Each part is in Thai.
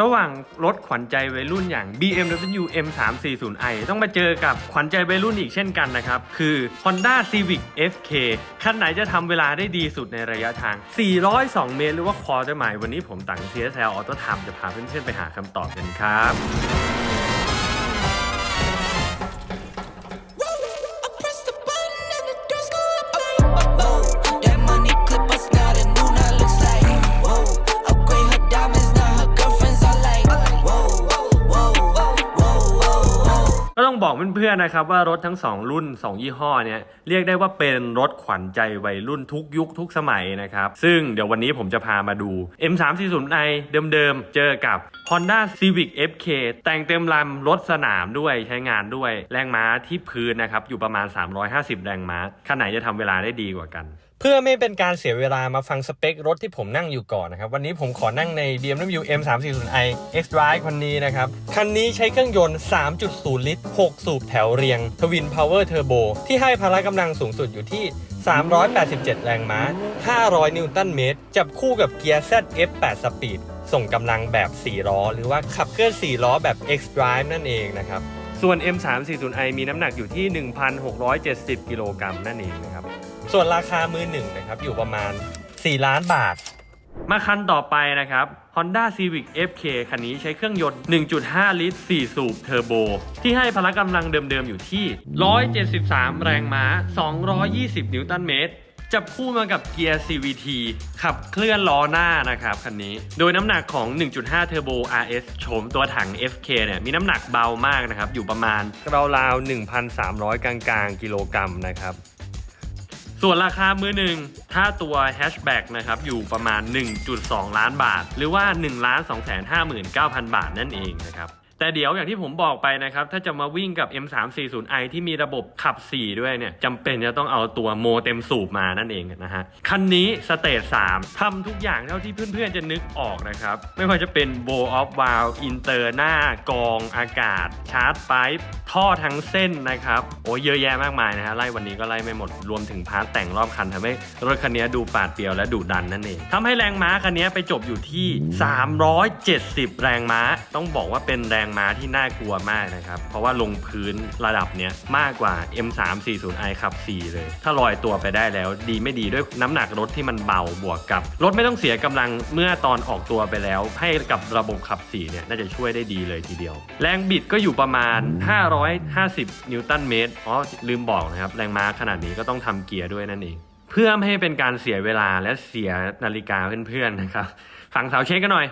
ระหว่างรถขวัญใจวัยรุ่นอย่าง BMW M340i ต้องมาเจอกับขวัญใจวัยรุ่นอีกเช่นกันนะครับ คือ Honda Civic FK คันไหนจะทำเวลาได้ดีสุดในระยะทาง 402 เมตร หรือว่าคอจะหมายวันนี้ผมตังเซียแซลออโต้ทามจะพาเพื่อนๆไปหาคำตอบกันครับ เพื่อนๆนะครับว่ารถทั้ง 2 รุ่น 2 ยี่ห้อเนี่ยเรียกได้ว่าเป็นรถขวัญใจวัยรุ่นทุกยุคทุกสมัยนะครับ ซึ่งเดี๋ยววันนี้ผมจะพามาดู M340i เดิมๆ เจอกับ Honda Civic FK แต่งเต็มลำรถสนามด้วยใช้งานด้วยแรงม้าที่พื้นนะครับ อยู่ประมาณ 350 แรงม้าคันไหนจะทำเวลาได้ดีกว่ากัน เพื่อไม่เป็นการเสียเวลามาฟังสเปครถที่ผมนั่งอยู่ก่อนนะครับ วันนี้ผมขอนั่งใน BMW M340i X-Drive คันนี้นะครับ คันนี้ใช้เครื่องยนต์ 3.0 ลิตร 6 สูบแถวเรียง Twin Power Turbo ที่ให้พละกำลังสูงสุดอยู่ที่ 387 แรงม้า 500 นิวตันเมตร จับคู่กับเกียร์ ZF8 Speed ส่งกำลังแบบ 4 ล้อ หรือว่าขับเคลื่อน 4 ล้อแบบ X-Drive นั่นเองนะครับ ส่วน M340i มีน้ำหนักอยู่ที่ 1,670 กิโลกรัมนั่นเองนะครับ ส่วนราคามือหนึ่งนะครับอยู่ประมาณ 4 ล้านบาท มาคันต่อไปนะครับ Honda Civic FK คันนี้ใช้เครื่องยนต์ 1.5 ลิตร 4 สูบเทอร์โบ ที่ให้พละกำลังเดิมๆ อยู่ที่ 173 แรงม้า 220 นิวตันเมตรจับคู่มากับเกียร์ CVT ขับเคลื่อนล้อหน้านะครับคันนี้ โดยน้ำหนักของ 1.5 Turbo RS โฉมตัวถัง FK เนี่ยมีน้ำหนักเบามากนะครับ อยู่ประมาณราวๆ 1,300 กลางๆ กิโลกรัมนะครับ ส่วนราคามือหนึ่งถ้าตัวแฮชแบ็กนะครับอยู่ประมาณ 1.2 ล้านบาท หรือว่า 1 2 5 9 0 0 0 บาทนั่นเองนะครับ แต่เดี๋ยวอย่างที่ผมบอกไปนะครับ ถ้าจะมาวิ่งกับ M340i ที่มีระบบขับ 4 ด้วยเนี่ยจำเป็นจะต้องเอาตัวโมเต็มสูบมานั่นเองนะฮะ คันนี้สเตจ3ทำทุกอย่างเท่าที่เพื่อนๆจะนึกออกนะครับ ไม่ว่าจะเป็น bow off valve อินเตอร์หน้ากองอากาศ ชาร์จไป๊ป์ท่อทั้งเส้นนะครับ โอ้เยอะแยะมากมายนะฮะไล่วันนี้ก็ไล่ไม่หมดรวมถึงพาร์ทแต่งรอบคันทำให้รถคันนี้ดูปาดเปรียวและดุดันนั่นเองทำให้แรงม้าคันนี้ไปจบอยู่ที่ 370 แรงม้า ต้องบอกว่าเป็นแรงม้าที่น่ากลัวมากนะครับ เพราะว่าลงพื้นระดับเนี้ยมากกว่า M340i ขับ 4 เลย ถ้าลอยตัวไปได้แล้ว ดีไม่ดีด้วยน้ำหนักรถที่มันเบาบวกกับ รถไม่ต้องเสียกำลังเมื่อตอนออกตัวไปแล้ว ให้กับระบบขับ 4 เนี่ยน่าจะช่วยได้ดีเลยทีเดียว แรงบิดก็อยู่ประมาณ 550 นิวตันเมตรอ๋อลืมบอกนะครับ แรงม้าขนาดนี้ก็ต้องทำเกียร์ด้วยนั่นเองเพื่อไม่ให้เป็นการเสียเวลาและเสียนาฬิกาเพื่อนๆนะครับ ฟังสาวเช็คกันหน่อย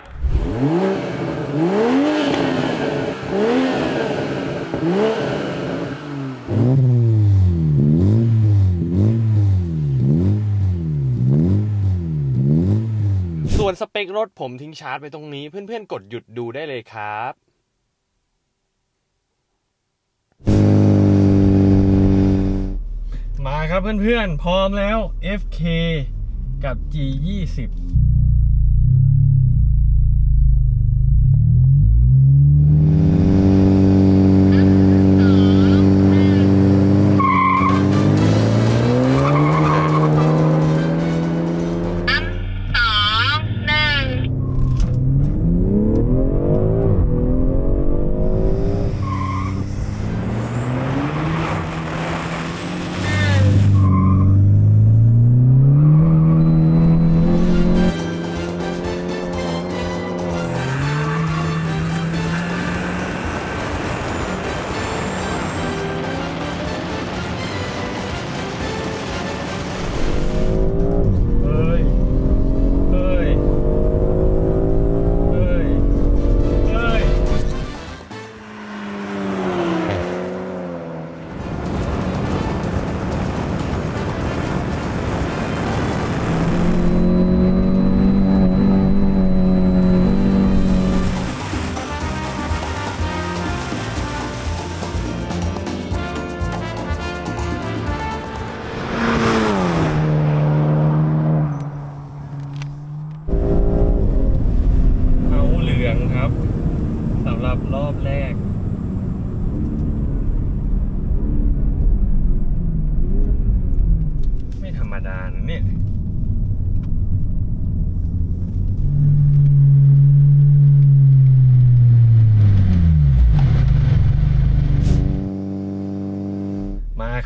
วนสเปครถผมทิ้งชาร์จไปตรงนี้ เพื่อนๆ กดหยุดดูได้เลยครับมาครับเพื่อนๆ พร้อมแล้ว FK กับ G20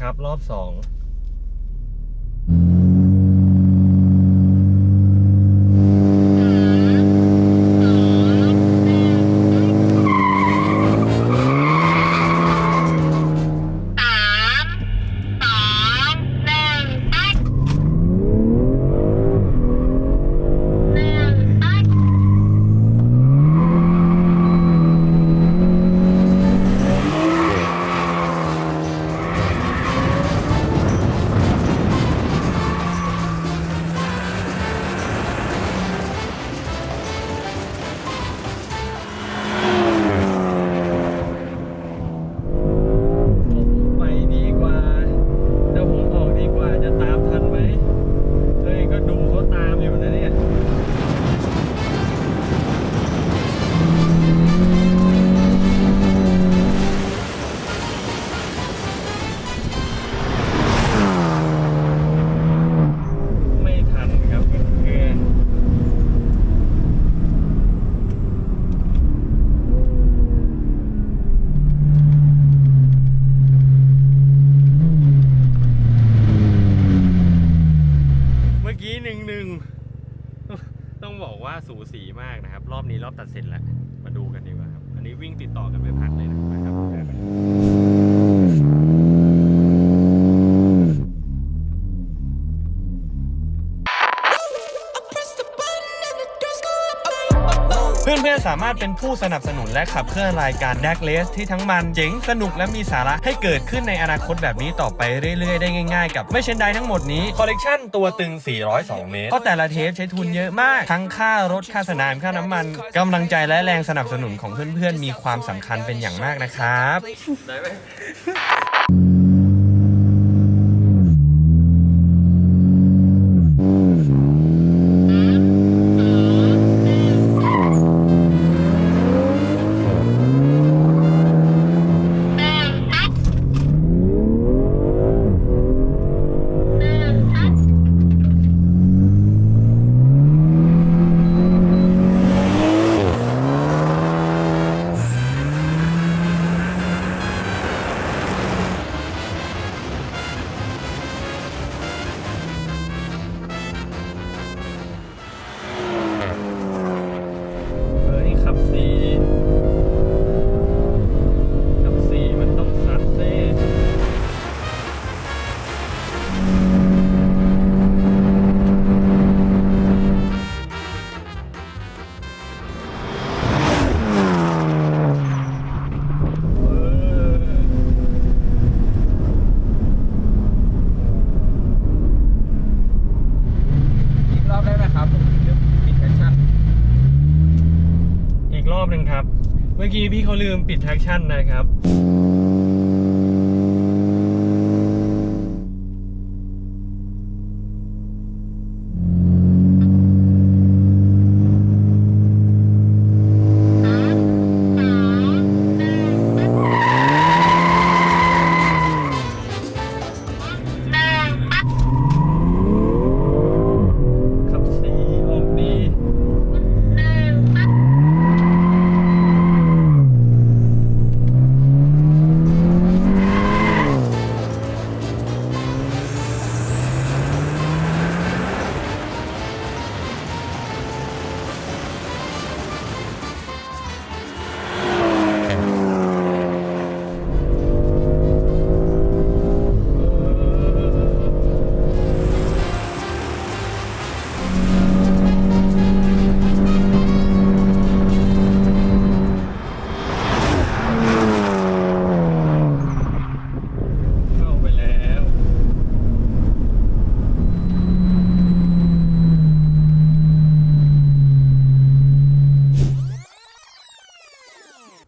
ครับ รอบสอง ต้องบอกว่าสูสีมากนะครับ รอบนี้รอบตัดสินแล้ว มาดูกันดีกว่าครับ อันนี้วิ่งติดต่อกันไม่พักเลยนะครับ สามารถเป็นผู้สนับสนุนและขับเคลื่อนรายการ d a c l e s ที่ทั้งมันเจ๋งสนุกและมีสาระให้เกิดขึ้นในอนาคตแบบนี้ต่อไปเรื่อยๆ ได้ง่ายๆ กับไม่เช่นใดทั้งหมดนี้คอลเลกชันตัวตึง 402 เมตรเพราะแต่ละเทปใช้ทุนเยอะมาก ทั้งค่ารถค่าสนามค่าน้ำมันกำลังใจและแรงสนับสนุนของเพื่อนๆ มีความสำคัญเป็นอย่างมากนะครับ รอบหนึ่งครับ เมื่อกี้พี่เขาลืมปิดแท็กชั่นนะครับ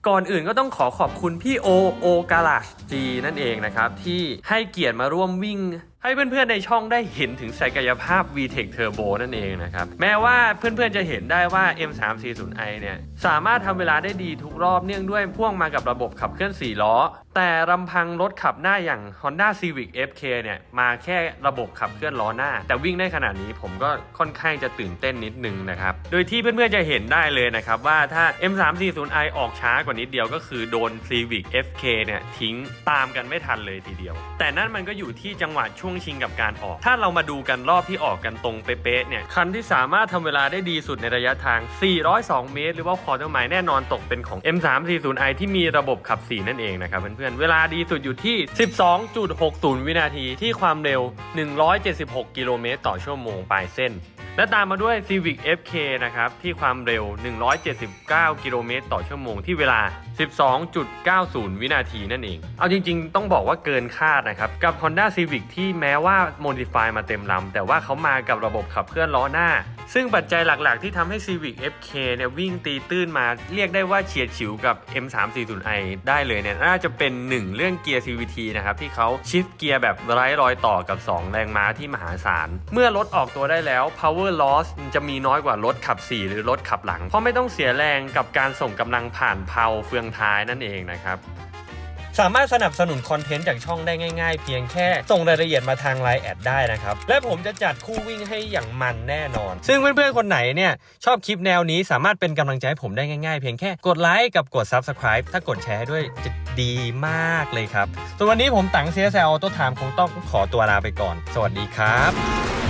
ก่อนอื่นก็ต้องขอขอบคุณพี่โอโอกาลาจีนั่นเองนะครับ ที่ให้เกียรติมาร่วมวิ่ง ให้เพื่อนๆในช่องได้เห็นถึงศักยภาพ VTEC Turbo นั่นเองนะครับ แม้ว่าเพื่อนๆจะเห็นได้ว่า M340i เนี่ยสามารถทำเวลาได้ดีทุกรอบเนื่องด้วยพ่วงมากับระบบขับเคลื่อน 4 ล้อ แต่ลำพังรถขับหน้าอย่าง Honda Civic FK เนี่ยมาแค่ระบบขับเคลื่อนล้อหน้า แต่วิ่งได้ขนาดนี้ผมก็ค่อนข้างจะตื่นเต้นนิดนึงนะครับ โดยที่เพื่อนๆจะเห็นได้เลยนะครับว่าถ้า M340i ออกช้ากว่านิดเดียวก็คือโดน Civic FK เนี่ยทิ้งตามกันไม่ทันเลยทีเดียว แต่นั่นมันก็อยู่ที่จังหวะช่วงชิงกับการออก ถ้าเรามาดูกันรอบที่ออกกันตรงเป๊ะๆเนี่ยคันที่สามารถทำเวลาได้ดีสุดในระยะทาง 402 เมตร หรือว่าคอเตอร์ไมายแน่นอนตกเป็นของ M340i ที่มีระบบขับ 4 นั่นเองนะครับเพื่อนๆเวลาดีสุดอยู่ที่ 12.60 วินาทีที่ความเร็ว 176 กิโลเมตรต่อชั่วโมงปลายเส้น และตามมาด้วย Civic FK นะครับ ที่ความเร็ว 179 กิโลเมตรต่อชั่วโมงที่เวลา 12.90 วินาทีนั่นเอง เอาจริงๆ ต้องบอกว่าเกินคาดนะครับ กับ Honda Civic ที่แม้ว่า Modify มาเต็มลำแต่ว่าเขามากับระบบขับเคลื่อนล้อหน้า ซึ่งปัจจัยหลักๆ ที่ทำให้ Civic FK เนี่ยวิ่งตีตื้นมาเรียกได้ว่าเฉียดฉิวกับ M340i ได้เลยเนี่ยน่าจะเป็น 1 เรื่องเกียร์ CVT นะครับที่เขาชิฟเกียร์แบบไร้รอยต่อกับ 2 แรงม้าที่มหาศาลเมื่อรถออกตัวได้แล้ว power loss จะมีน้อยกว่ารถขับ 4 หรือรถขับหลัง เพราะไม่ต้องเสียแรงกับการส่งกำลังผ่านเพลาเฟืองท้ายนั่นเองนะครับสามารถสนับสนุนคอนเทนต์จากช่องได้ง่ายๆ เพียงแค่ส่งรายละเอียดมาทางไลน์แอดได้นะครับ และผมจะจัดคู่วิ่งให้อย่างมันแน่นอน ซึ่งเพื่อนๆ คนไหนเนี่ย ชอบคลิปแนวนี้สามารถเป็นกำลังใจให้ผมได้ง่ายๆ เพียงแค่กดไลค์กับกด Subscribe ถ้ากดแชร์ด้วยจะดีมากเลยครับส่วนวันนี้ผมตังเซียแซลต้นถามคงต้องขอตัวลาไปก่อน สวัสดีครับ